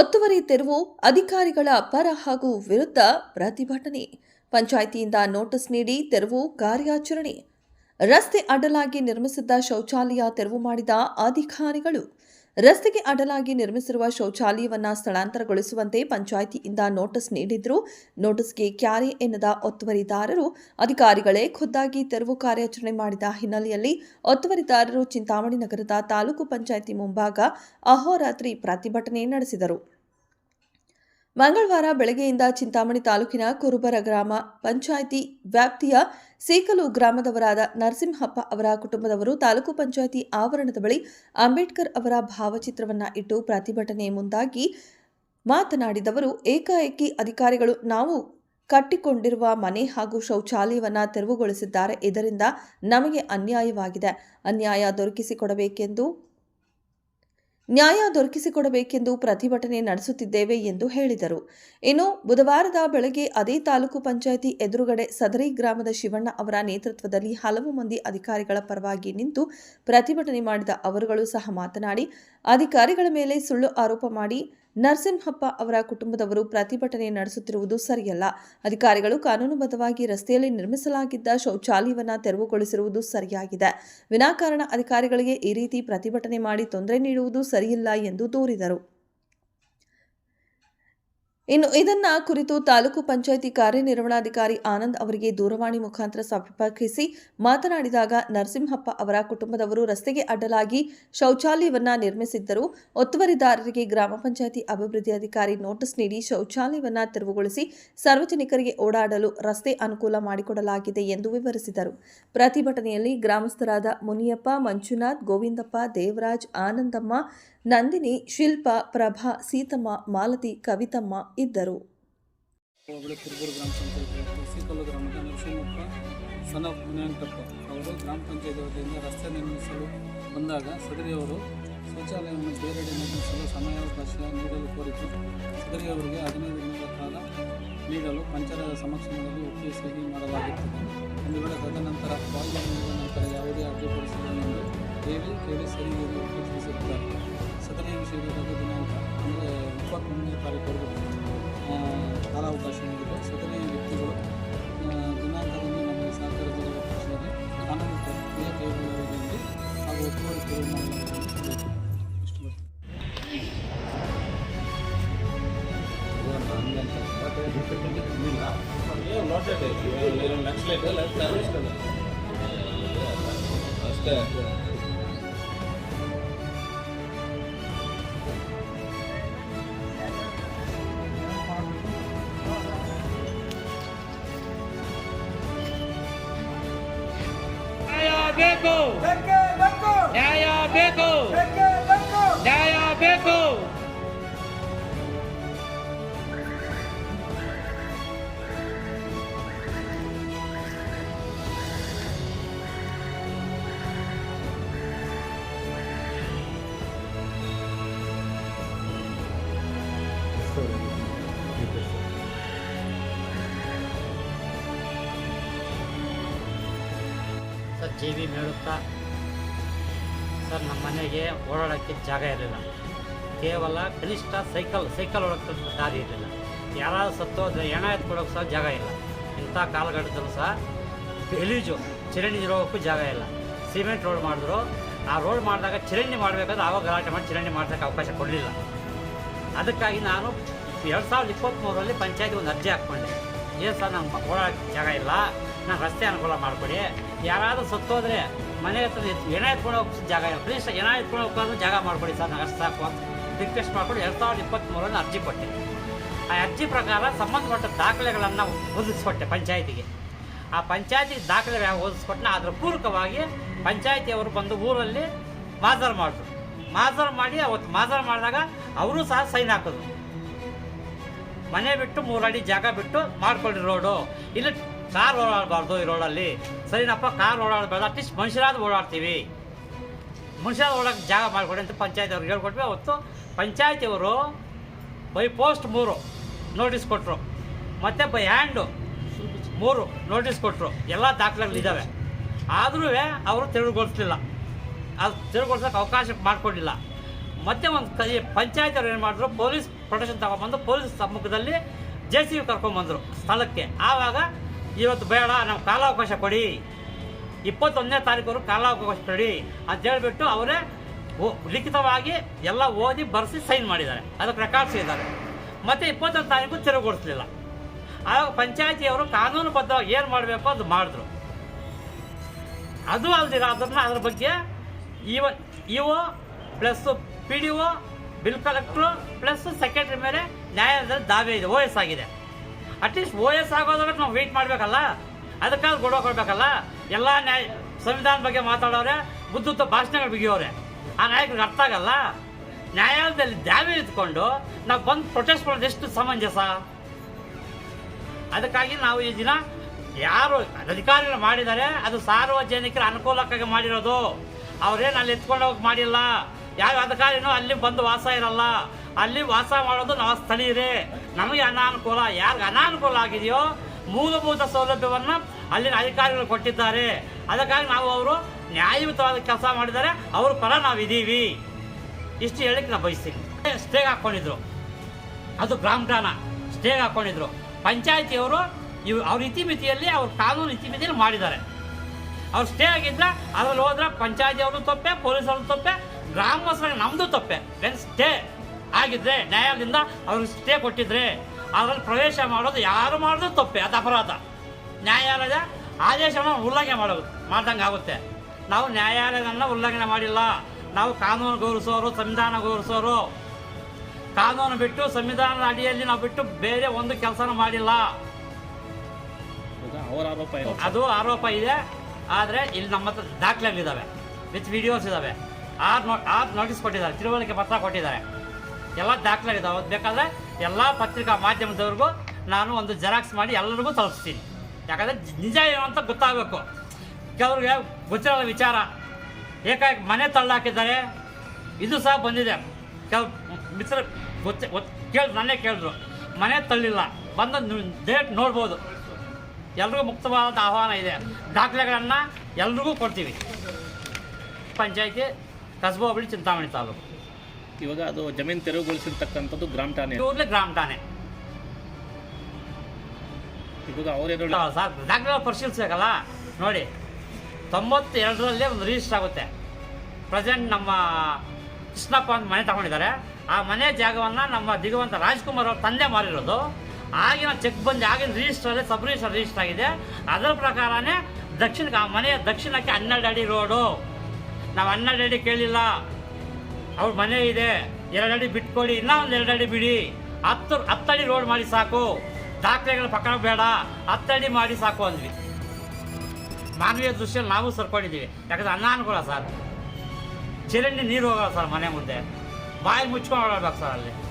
ಒತ್ತುವರಿ ತೆರವು ಅಧಿಕಾರಿಗಳ ಪರ ಹಾಗೂ ವಿರುದ್ಧ ಪ್ರತಿಭಟನೆ. ಪಂಚಾಯಿತಿಯಿಂದ ನೋಟಿಸ್ ನೀಡಿ ತೆರವು ಕಾರ್ಯಾಚರಣೆ. ರಸ್ತೆ ಅಡ್ಡಲಾಗಿ ನಿರ್ಮಿಸಿದ್ದ ಶೌಚಾಲಯ ತೆರವು ಮಾಡಿದ ಅಧಿಕಾರಿಗಳು. ರಸ್ತೆಗೆ ಅಡ್ಡಲಾಗಿ ನಿರ್ಮಿಸಿರುವ ಶೌಚಾಲಯವನ್ನ ಸ್ಥಳಾಂತರಗೊಳಿಸುವಂತೆ ಪಂಚಾಯಿತಿಯಿಂದ ನೋಟಿಸ್ ನೀಡಿದ್ರು. ನೋಟಿಸ್ಗೆ ಕ್ಯಾರೆ ಎನ್ನದ ಒತ್ತುವರಿದಾರರು ಅಧಿಕಾರಿಗಳೇ ಖುದ್ದಾಗಿ ತೆರವು ಕಾರ್ಯಾಚರಣೆ ಮಾಡಿದ ಹಿನ್ನೆಲೆಯಲ್ಲಿ ಒತ್ತುವರಿದಾರರು ಚಿಂತಾಮಣಿ ನಗರದ ತಾಲೂಕು ಪಂಚಾಯಿತಿ ಮುಂಭಾಗ ಅಹೋರಾತ್ರಿ ಪ್ರತಿಭಟನೆ ನಡೆಸಿದರು. ಮಂಗಳವಾರ ಬೆಳಗ್ಗೆಯಿಂದ ಚಿಂತಾಮಣಿ ತಾಲೂಕಿನ ಕುರುಬರ ಗ್ರಾಮ ಪಂಚಾಯಿತಿ ವ್ಯಾಪ್ತಿಯ ಸೇಕಲು ಗ್ರಾಮದವರಾದ ನರಸಿಂಹಪ್ಪ ಅವರ ಕುಟುಂಬದವರು ತಾಲೂಕು ಪಂಚಾಯಿತಿ ಆವರಣದ ಬಳಿ ಅಂಬೇಡ್ಕರ್ ಅವರ ಭಾವಚಿತ್ರವನ್ನು ಇಟ್ಟು ಪ್ರತಿಭಟನೆ ಮುಂದಾಗಿ ಮಾತನಾಡಿದವರು, ಏಕಾಏಕಿ ಅಧಿಕಾರಿಗಳು ನಾವು ಕಟ್ಟಿಕೊಂಡಿರುವ ಮನೆ ಹಾಗೂ ಶೌಚಾಲಯವನ್ನು ತೆರವುಗೊಳಿಸಿದ್ದಾರೆ. ಇದರಿಂದ ನಮಗೆ ಅನ್ಯಾಯವಾಗಿದೆ. ಅನ್ಯಾಯ ದೊರಕಿಸಿಕೊಡಬೇಕೆಂದು ನ್ಯಾಯ ದೊರಕಿಸಿಕೊಡಬೇಕೆಂದು ಪ್ರತಿಭಟನೆ ನಡೆಸುತ್ತಿದ್ದೇವೆ ಎಂದು ಹೇಳಿದರು. ಇನ್ನು ಬುಧವಾರದ ಬೆಳಗ್ಗೆ ಅದೇ ತಾಲೂಕು ಪಂಚಾಯಿತಿ ಎದುರುಗಡೆ ಸದರಿ ಗ್ರಾಮದ ಶಿವಣ್ಣ ಅವರ ನೇತೃತ್ವದಲ್ಲಿ ಹಲವು ಮಂದಿ ಅಧಿಕಾರಿಗಳ ಪರವಾಗಿ ನಿಂತು ಪ್ರತಿಭಟನೆ ಮಾಡಿದ ಅವರುಗಳು ಸಹ ಮಾತನಾಡಿ, ಅಧಿಕಾರಿಗಳ ಮೇಲೆ ಸುಳ್ಳು ಆರೋಪ ಮಾಡಿ ನರಸಿಂಹಪ್ಪ ಅವರ ಕುಟುಂಬದವರು ಪ್ರತಿಭಟನೆ ನಡೆಸುತ್ತಿರುವುದು ಸರಿಯಲ್ಲ. ಅಧಿಕಾರಿಗಳು ಕಾನೂನುಬದ್ಧವಾಗಿ ರಸ್ತೆಯಲ್ಲಿ ನಿರ್ಮಿಸಲಾಗಿದ್ದ ಶೌಚಾಲಯವನ್ನು ತೆರವುಗೊಳಿಸಿರುವುದು ಸರಿಯಾಗಿದೆ. ವಿನಾಕಾರಣ ಅಧಿಕಾರಿಗಳಿಗೆ ಈ ರೀತಿ ಪ್ರತಿಭಟನೆ ಮಾಡಿ ತೊಂದರೆ ನೀಡುವುದು ಸರಿಯಿಲ್ಲ ಎಂದು ದೂರಿದರು. ಇನ್ನು ಇದನ್ನ ಕುರಿತು ತಾಲೂಕು ಪಂಚಾಯಿತಿ ಕಾರ್ಯನಿರ್ವಹಣಾಧಿಕಾರಿ ಆನಂದ್ ಅವರಿಗೆ ದೂರವಾಣಿ ಮುಖಾಂತರ ಸಂಪರ್ಕಿಸಿ ಮಾತನಾಡಿದಾಗ ನರಸಿಂಹಪ್ಪ ಅವರ ಕುಟುಂಬದವರು ರಸ್ತೆಗೆ ಅಡ್ಡಲಾಗಿ ಶೌಚಾಲಯವನ್ನ ನಿರ್ಮಿಸಿದ್ದರು. ಒತ್ತುವರಿದಾರರಿಗೆ ಗ್ರಾಮ ಪಂಚಾಯಿತಿ ಅಭಿವೃದ್ಧಿ ಅಧಿಕಾರಿ ನೋಟಿಸ್ ನೀಡಿ ಶೌಚಾಲಯವನ್ನ ತೆರವುಗೊಳಿಸಿ ಸಾರ್ವಜನಿಕರಿಗೆ ಓಡಾಡಲು ರಸ್ತೆ ಅನುಕೂಲ ಮಾಡಿಕೊಡಲಾಗಿದೆ ಎಂದು ವಿವರಿಸಿದರು. ಪ್ರತಿಭಟನೆಯಲ್ಲಿ ಗ್ರಾಮಸ್ಥರಾದ ಮುನಿಯಪ್ಪ, ಮಂಜುನಾಥ್, ಗೋವಿಂದಪ್ಪ, ದೇವರಾಜ್, ಆನಂದಮ್ಮ ನಂದಿನಿ, ಶಿಲ್ಪ, ಪ್ರಭಾ, ಸೀತಮ್ಮ, ಮಾಲತಿ, ಕವಿತಮ್ಮ ಇದ್ದರು. ಕುರುಬೂರು ಗ್ರಾಮ ಪಂಚಾಯತ್ ಗ್ರಾಮದ ನರಸಿಂಹಪ್ಪ ಅವರು ಗ್ರಾಮ ಪಂಚಾಯತ್ ವತಿಯಿಂದ ರಸ್ತೆ ನಿರ್ಮಿಸಲು ಬಂದಾಗ ಸದರಿಯವರು ಶೌಚಾಲಯವನ್ನು ಬೇರೆಡೆ ನಿರ್ಮಿಸಲು ಸಮಯಾವಕಾಶ ನೀಡಲು ಕೋರಿತು ಸದರಿಯವರಿಗೆ ಹದಿನೈದು ದಿನಗಳ ಕಾಲ ನೀಡಲು ಪಂಚಾಯತ್ ಸಮಕ್ಷಮದಲ್ಲಿ ಒಪ್ಪಿಗೆ ಸಹಿ ಮಾಡಲಾಗುತ್ತದೆ ಒಂದು ವೇಳೆ ತದನಂತರ ಬಾಗಿಲು ಮುಗಿದ ನಂತರ ಯಾವುದೇ ಅಡ್ಡಿಪಡಿಸಿಲ್ಲ ಎಂದು ಹೇಳಿ, ಕೇಳಿ ಸರಿ ಒಪ್ಪಿಗೆ ತಿಳಿಸಿರುತ್ತಾರೆ ಸದರಿ ವಿಷಯದ ದಿನಾಂಕ ಅಂದರೆ ಇಪ್ಪತ್ತ್ಮೂರನೇ ತಾರೀಕು ಆ, ಕಾಲಾವಕಾಶ ನೀಡಿದೆ. ಸದರಿ ವ್ಯಕ್ತಿಗಳು ದಿನಾಂಕದಂದು ನಮ್ಮ ಸಹಕಾರ ಜಿಲ್ಲಾ ಪಕ್ಷದಲ್ಲಿ ಕಾನೂನು ಪ್ರಕ್ರಿಯೆ ಕೈಗೊಳ್ಳುವುದೆಂದು ಹಾಗೂ ಒತ್ತುವರಿ ತೆರವು ಮಾಡಲಾಗುವುದು ಬೇಕು ಬಿ ಮೇಳುತ್ತಾ ಸರ್, ನಮ್ಮ ಮನೆಗೆ ಓಡಾಡೋಕ್ಕೆ ಜಾಗ ಇರಲಿಲ್ಲ. ಕೇವಲ ಕನಿಷ್ಠ ಸೈಕಲ್ ಸೈಕಲ್ ಓಡಕ್ಕಂಥ ದಾರಿ ಇರಲಿಲ್ಲ. ಯಾರಾದರೂ ಸತ್ತೋದ್ರೆ ಹೆಣ ಎತ್ಕೊಡೋಕೆ ಸಹ ಜಾಗ ಇಲ್ಲ. ಇಂಥ ಕಾಲಘಟ್ಟದಲ್ಲೂ ಸಹ ಎಲೀಜು ಚಿರಣಿ ಇರೋಕ್ಕೂ ಜಾಗ ಇಲ್ಲ. ಸಿಮೆಂಟ್ ರೋಡ್ ಮಾಡಿದ್ರು. ಆ ರೋಡ್ ಮಾಡಿದಾಗ ಚಿರಣಿ ಮಾಡಬೇಕಾದ್ರೆ ಆವಾಗ ಗಲಾಟೆ ಮಾಡಿ ಚಿರಣಿ ಮಾಡೋಕ್ಕೆ ಅವಕಾಶ ಕೊಡಲಿಲ್ಲ. ಅದಕ್ಕಾಗಿ ನಾನು ಎರಡು ಸಾವಿರದ ಇಪ್ಪತ್ತ್ಮೂರರಲ್ಲಿ ಪಂಚಾಯತಿ ಒಂದು ಅರ್ಜಿ ಹಾಕ್ಕೊಂಡೆ. ಏನು ಸರ್, ನಮ್ಮ ಓಡಾಡೋಕ್ಕೆ ಜಾಗ ಇಲ್ಲ? ನಾನು ರಸ್ತೆ ಅನುಕೂಲ ಮಾಡಿಕೊಡಿ. ಯಾರಾದರೂ ಸತ್ತೋದ್ರೆ ಮನೆ ಹತ್ರ ಏನ ಎತ್ಕೊಂಡು ಜಾಗ ಪ್ಲೀಸ್ ಏನ ಎತ್ಕೊಂಡು ಜಾಗ ಮಾಡಿಕೊಡಿ ಸರ್ ನಂಗೆ ಅಷ್ಟು ಸಾಕು ಅಂತ. ರಿಕ್ವೆಸ್ಟ್ ಮಾಡ್ಕೊಂಡು ಎರಡು ಸಾವಿರದ ಇಪ್ಪತ್ತ್ಮೂರರಲ್ಲಿ ಅರ್ಜಿ ಕೊಟ್ಟೆ. ಆ ಅರ್ಜಿ ಪ್ರಕಾರ ಸಂಬಂಧಪಟ್ಟ ದಾಖಲೆಗಳನ್ನು ಒದಗಿಸ್ಕೊಟ್ಟೆ ಪಂಚಾಯತಿಗೆ. ಆ ಪಂಚಾಯತಿ ದಾಖಲೆ ಓದಿಸ್ಕೊಟ್ಟನ ಅದರ ಪೂರ್ವಕವಾಗಿ ಪಂಚಾಯತಿಯವರು ಬಂದು ಊರಲ್ಲಿ ಮಾಜರ್ ಮಾಡಿದ್ರು ಮಾಜರ್ ಮಾಡಿ ಅವತ್ತು ಮಾಜರ್ ಮಾಡಿದಾಗ ಅವರು ಸಹ ಸೈನ್ ಹಾಕಿದ್ರು. ಮನೆ ಬಿಟ್ಟು ಮೂರಡಿ ಜಾಗ ಬಿಟ್ಟು ಮಾಡ್ಕೊಳ್ಳಿ ರೋಡು. ಇಲ್ಲಿ ಕಾರ್ ಓಡಾಡಬಾರ್ದು ಈ ರೋಡಲ್ಲಿ. ಸರಿನಪ್ಪ, ಕಾರ್ ಓಡಾಡಬಾರ್ದು ಅಟ್ಲೀಸ್ಟ್ ಮನುಷ್ಯರಾದ ಓಡಾಡ್ತೀವಿ. ಮನುಷ್ಯ ಓಡೋಕೆ ಜಾಗ ಮಾಡಿಕೊಡಿ ಅಂತ ಪಂಚಾಯತ್ ಅವ್ರಿಗೆ ಹೇಳ್ಕೊಟ್ವಿ. ಅವತ್ತು ಪಂಚಾಯತಿಯವರು ಬೈ ಪೋಸ್ಟ್ ಮೂರು ನೋಟಿಸ್ ಕೊಟ್ಟರು ಮತ್ತು ಬೈ ಹ್ಯಾಂಡು ಮೂರು ನೋಟಿಸ್ ಕೊಟ್ಟರು ಎಲ್ಲ ದಾಖಲೆಗಳಿದ್ದಾವೆ ಆದರೂ ಅವರು ತೆರವುಗೊಳಿಸ್ಲಿಲ್ಲ ಅದು ತಿರುಗೊಳ್ಸೋಕೆ ಅವಕಾಶ ಮಾಡಿಕೊಡಲಿಲ್ಲ. ಮತ್ತೆ ಒಂದು ಕೈ ಪಂಚಾಯತ್ ಏನು ಮಾಡಿದ್ರು? ಪೊಲೀಸ್ ಪ್ರೊಟೆಕ್ಷನ್ ತಗೊಂಡ್ಬಂದು ಪೊಲೀಸ್ ಸಮ್ಮುಖದಲ್ಲಿ ಜೆ ಸಿ ಬಿ ಕರ್ಕೊಂಬಂದರು ಸ್ಥಳಕ್ಕೆ. ಆವಾಗ ಇವತ್ತು ಬೇಡ, ನಾವು ಕಾಲಾವಕಾಶ ಕೊಡಿ. ಇಪ್ಪತ್ತೊಂದನೇ ತಾರೀಕು ಕಾಲಾವಕಾಶ ಕೊಡಿ ಅಂತ ಹೇಳಿಬಿಟ್ಟು ಅವರೇ ಲಿಖಿತವಾಗಿ ಎಲ್ಲ ಓದಿ ಬರೆಸಿ ಸೈನ್ ಮಾಡಿದ್ದಾರೆ. ಅದಕ್ಕೆ ರೆಕಾರ್ಡ್ಸ್ ಇದ್ದಾರೆ. ಮತ್ತು ಇಪ್ಪತ್ತೊಂದು ತಾರೀಕು ತೆರವುಗೊಳಿಸಲಿಲ್ಲ ಆಗ ಪಂಚಾಯತಿಯವರು ಕಾನೂನುಬದ್ಧವಾಗಿ ಏನು ಮಾಡಬೇಕು ಅದು ಮಾಡಿದ್ರು. ಅದು ಅಲ್ದಿರ ಅದನ್ನು ಅದ್ರ ಬಗ್ಗೆ ಇವ, EO plus P D O bill collector plus secretary ಮೇಲೆ ನ್ಯಾಯಾಲಯದಲ್ಲಿ ದಾವೆ ಇದೆ ಆಗಿದೆ. ಅಟ್ಲೀಸ್ಟ್ ಓ ಎಸ್ ಆಗೋದ್ರೆ ನಾವು ವೆಯ್ಟ್ ಮಾಡಬೇಕಲ್ಲ? ಅದಕ್ಕಾಗಿ ಗೊಡವ ಕೊಡಬೇಕಲ್ಲ? ಎಲ್ಲ ನ್ಯಾಯ ಸಂವಿಧಾನ ಬಗ್ಗೆ ಮಾತಾಡೋರೆ ಬುದ್ಧುತ್ತ ಭಾಷಣಗಳು ಬಿಗಿಯೋರೆ. ಆ ನಾಯಕರಿಗೆ ಅರ್ಥ ಆಗಲ್ಲ? ನ್ಯಾಯಾಲಯದಲ್ಲಿ ದಾವೆ ಇದ್ಕೊಂಡು ನಾವು ಬಂದು ಪ್ರೊಟೆಸ್ಟ್ ಮಾಡೋದು ಎಷ್ಟು ಸಮಂಜಸ? ಅದಕ್ಕಾಗಿ ನಾವು ಈ ದಿನ ಯಾರು ಅಧಿಕಾರಿಗಳು ಮಾಡಿದ್ದಾರೆ, ಅದು ಸಾರ್ವಜನಿಕರ ಅನುಕೂಲಕ್ಕಾಗಿ ಮಾಡಿರೋದು. ಅವರೇನು ಅಲ್ಲಿ ಎತ್ಕೊಂಡು ಹೋಗಿ ಮಾಡಿಲ್ಲ? ಯಾವ ಅಧಿಕಾರಿನೂ ಅಲ್ಲಿ ಬಂದು ವಾಸ ಇರಲ್ಲ. ಅಲ್ಲಿ ವಾಸ ಮಾಡೋದು ನಾವು ಸ್ಥಳೀಯರೇ. ನಮಗೆ ಅನಾನುಕೂಲ, ಯಾರಿಗೆ ಅನಾನುಕೂಲ ಆಗಿದೆಯೋ ಮೂಲಭೂತ ಸೌಲಭ್ಯವನ್ನು ಅಲ್ಲಿನ ಅಧಿಕಾರಿಗಳು ಕೊಟ್ಟಿದ್ದಾರೆ. ಅದಕ್ಕಾಗಿ ನಾವು ಅವರು ನ್ಯಾಯಯುತವಾದ ಕೆಲಸ ಮಾಡಿದ್ದಾರೆ. ಅವ್ರ ಪರ ನಾವಿದ್ದೀವಿ ಇಷ್ಟು ಹೇಳಿಕ್ಕೆ ನಾನು ಬಯಸ್ತೀನಿ. ಸ್ಟೇಗೆ ಹಾಕ್ಕೊಂಡಿದ್ರು ಅದು ಬ್ರಾಹ್ಮಣ ಸ್ಟೇಗ್ ಹಾಕ್ಕೊಂಡಿದ್ರು ಪಂಚಾಯತಿಯವರು ಇವು ಅವ್ರ ಇತಿಮಿತಿಯಲ್ಲಿ, ಅವ್ರ ಕಾನೂನು ಇತಿಮಿತಿಯಲ್ಲಿ ಮಾಡಿದ್ದಾರೆ. ಅವ್ರು ಸ್ಟೇ ಆಗಿದ್ರೆ ಅದ್ರಲ್ಲಿ ಹೋದ್ರೆ ಪಂಚಾಯತಿಯವರು ತಪ್ಪೆ ಪೊಲೀಸರು ತಪ್ಪೆ ಗ್ರಾಮಸ್ಥರಿಗೆ ನಮ್ಮದು ತಪ್ಪೆ. ಸ್ಟೇ ಆಗಿದ್ರೆ ನ್ಯಾಯಾಲಯದಿಂದ ಅವ್ರಿಗೆ ಸ್ಟೇ ಕೊಟ್ಟಿದ್ರೆ ಅದರಲ್ಲಿ ಪ್ರವೇಶ ಮಾಡೋದು ಯಾರು ಮಾಡೋದು ತಪ್ಪೆ ಅದು ಅಪರಾಧ. ನ್ಯಾಯಾಲಯದ ಆದೇಶವನ್ನು ಉಲ್ಲಂಘನೆ ಮಾಡೋದು ಮಾಡ್ದಂಗೆ ಆಗುತ್ತೆ. ನಾವು ನ್ಯಾಯಾಲಯವನ್ನು ಉಲ್ಲಂಘನೆ ಮಾಡಿಲ್ಲ. ನಾವು ಕಾನೂನು ಗೌರವಿಸೋರು ಸಂವಿಧಾನ ಗೌರವಿಸೋರು. ಕಾನೂನು ಬಿಟ್ಟು ಸಂವಿಧಾನದ ಅಡಿಯಲ್ಲಿ ನಾವು ಬಿಟ್ಟು ಬೇರೆ ಒಂದು ಕೆಲಸನೂ ಮಾಡಿಲ್ಲ. ಅದು ಆರೋಪ ಇದೆ. ಆದರೆ ಇಲ್ಲಿ ನಮ್ಮ ಹತ್ರ ದಾಖಲೆಗಳಿದ್ದಾವೆ ವಿತ್ ವಿಡಿಯೋಸ್ ಇದ್ದಾವೆ ಆರು ನೋ ಆರು ನೋಟಿಸ್ ಕೊಟ್ಟಿದ್ದಾರೆ. ತಿಳುವಳಿಕೆ ಪತ್ರ ಕೊಟ್ಟಿದ್ದಾರೆ. ಎಲ್ಲ ದಾಖಲೆಗಳಿದ್ದಾವೆ ಅವತ್ತು ಬೇಕಾದರೆ ಎಲ್ಲ ಪತ್ರಿಕಾ ಮಾಧ್ಯಮದವ್ರಿಗೂ ನಾನು ಒಂದು ಜೆರಾಕ್ಸ್ ಮಾಡಿ ಎಲ್ಲರಿಗೂ ತಲುಪಿಸ್ತೀನಿ. ಯಾಕಂದರೆ ನಿಜ ಏನು ಅಂತ ಗೊತ್ತಾಗಬೇಕು. ಕೆಲವ್ರಿಗೆ ಗೊತ್ತಿರಲ್ಲ ವಿಚಾರ. ಏಕಾಏಕಿ ಮನೆ ತಳ್ಳಾಕಿದ್ದಾರೆ ಇದು ಸಹ ಬಂದಿದೆ. ಕೆಲವು ಮಿತ್ರ ಗೊತ್ತ ಗೊತ್ತು ಕೇಳಿ ನನ್ನೇ ಕೇಳಿದ್ರು ಮನೆ ತಳ್ಳಿಲ್ಲ. ಬಂದು ಡೇಟ್ ನೋಡ್ಬೋದು. ಎಲ್ರಿಗೂ ಮುಕ್ತವಾದ ಆಹ್ವಾನ ಇದೆ. ದಾಖಲೆಗಳನ್ನು ಎಲ್ರಿಗೂ ಕೊಡ್ತೀವಿ. ಪಂಚಾಯಿತಿ, ಕಸಬಾ, ಹೋಬಳಿ, ಚಿಂತಾಮಣಿ ತಾಲೂಕು. ಇವಾಗ ಅದು ಜಮೀನು ತೆರವುಗೊಳಿಸಿರ್ತಕ್ಕಂಥದ್ದು ಗ್ರಾಮ ಠಾಣೆ. ಗ್ರಾಮ ಠಾಣೆ. ಇವಾಗ ಅವ್ರೇನು ದಾಖಲೆ ಪರಿಶೀಲಿಸಬೇಕಲ್ಲ? ನೋಡಿ ತೊಂಬತ್ತೆರಡರಲ್ಲೇ ಒಂದು ರಿಜಿಸ್ಟರ್ ಆಗುತ್ತೆ. ಪ್ರೆಸೆಂಟ್ ನಮ್ಮ ಕೃಷ್ಣಪ್ಪ ಒಂದು ಮನೆ ತಗೊಂಡಿದ್ದಾರೆ. ಆ ಮನೆ ಜಾಗವನ್ನು ನಮ್ಮ ದಿಗವಂತ ರಾಜ್ಕುಮಾರ್ ಅವ್ರ ತಂದೆ ಮಾರಿರೋದು. ಆಗಿನ ಚೆಕ್ ಬಂದು ಆಗಿನ ರಿಜಿಸ್ಟ್ರಲ್ಲಿ ಸಬ್ ರಿಜಿಸ್ಟರ್ ರಿಜಿಸ್ಟರ್ ಆಗಿದೆ. ಅದರ ಪ್ರಕಾರನೇ ದಕ್ಷಿಣಕ್ಕೆ ಆ ಮನೆಯ ದಕ್ಷಿಣಕ್ಕೆ ಹನ್ನೆರಡು ಅಡಿ ರೋಡು ನಾವು ಹನ್ನೆರಡು ಅಡಿ ಕೇಳಿಲ್ಲ. ಅವ್ರ ಮನೆ ಇದೆ. ಎರಡು ಅಡಿ ಬಿಟ್ಕೊಡಿ ಇನ್ನೂ ಒಂದು ಎರಡು ಅಡಿ ಬಿಡಿ. ಹತ್ತು, ಹತ್ತಡಿ ರೋಡ್ ಮಾಡಿ ಸಾಕು. ದಾಖಲೆಗಳ ಪಕ್ಕ ಬೇಡ. ಹತ್ತಡಿ ಮಾಡಿ ಸಾಕು ಅಂದ್ವಿ. ಮಾನವೀಯ ದೃಷ್ಟಿಯಲ್ಲಿ ನಾವು ಸರ್ಕೊಂಡಿದ್ದೀವಿ. ಯಾಕಂದ್ರೆ ಅನಾನುಕೂಲ ಸರ್. ಚರಂಡಿ ನೀರು ಹೋಗಲ್ಲ ಸರ್ ಮನೆ ಮುಂದೆ. ಬಾಯಿ ಮುಚ್ಕೊಂಡು ಓಡಾಡ್ಬೇಕು ಸರ್ ಅಲ್ಲಿ.